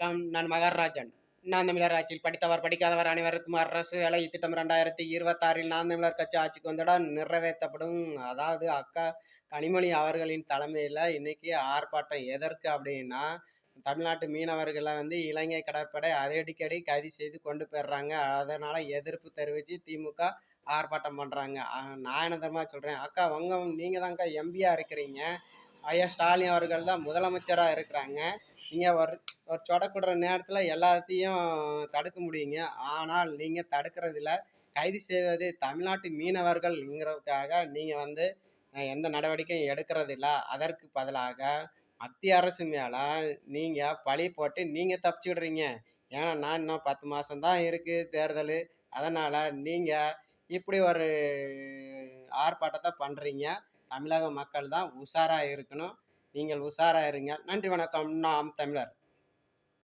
Come நான் மகராஜன். நான் தமிழர் ஆட்சியில் படித்தவர் படிக்காதவர் அனைவருக்கும் அரசு வேலை. திட்டம் ரெண்டாயிரத்தி இருபத்தாறில் நான் தமிழர் கட்சி ஆட்சிக்கு வந்தவுடன் நிறைவேற்றப்படும். அதாவது அக்கா கனிமொழி அவர்களின் தலைமையில் இன்னைக்கு ஆர்ப்பாட்டம் எதற்கு அப்படின்னா தமிழ்நாட்டு மீனவர்களை வந்து இலங்கை கடற்படை அடிக்கடி கைது செய்து கொண்டு போயிடுறாங்க. அதனால் எதிர்ப்பு தெரிவித்து திமுக ஆர்ப்பாட்டம் பண்ணுறாங்க நான் என்ன தெரியுமா சொல்கிறேன் அக்கா உங்க நீங்கள் தான்க்கா எம்பியாக இருக்கிறீங்க. ஐயா ஸ்டாலின் அவர்கள் தான் முதலமைச்சராக இருக்கிறாங்க. நீங்கள் ஒரு ஒரு சொடக்குடுற நேரத்தில் எல்லாத்தையும் தடுக்க முடியுங்க. ஆனால் நீங்கள் தடுக்கிறதில்ல. கைது செய்வது தமிழ்நாட்டு மீனவர்கள்ங்கிறதுக்காக நீங்கள் வந்து எந்த நடவடிக்கையும் எடுக்கிறதில்ல. அதற்கு பதிலாக மத்திய அரசு மேலே நீங்கள் பழி போட்டு நீங்கள் தப்பிச்சுடுறீங்க ஏன்னா நான் இன்னும் பத்து மாதம்தான் இருக்குது தேர்தல். அதனால் நீங்கள் இப்படி ஒரு ஆர்ப்பாட்டத்தை பண்ணுறீங்க தமிழக மக்கள் தான் உஷாராக இருக்கணும். நீங்கள் உஷாராக இருங்க. நன்றி வணக்கம். நாம் தமிழர்.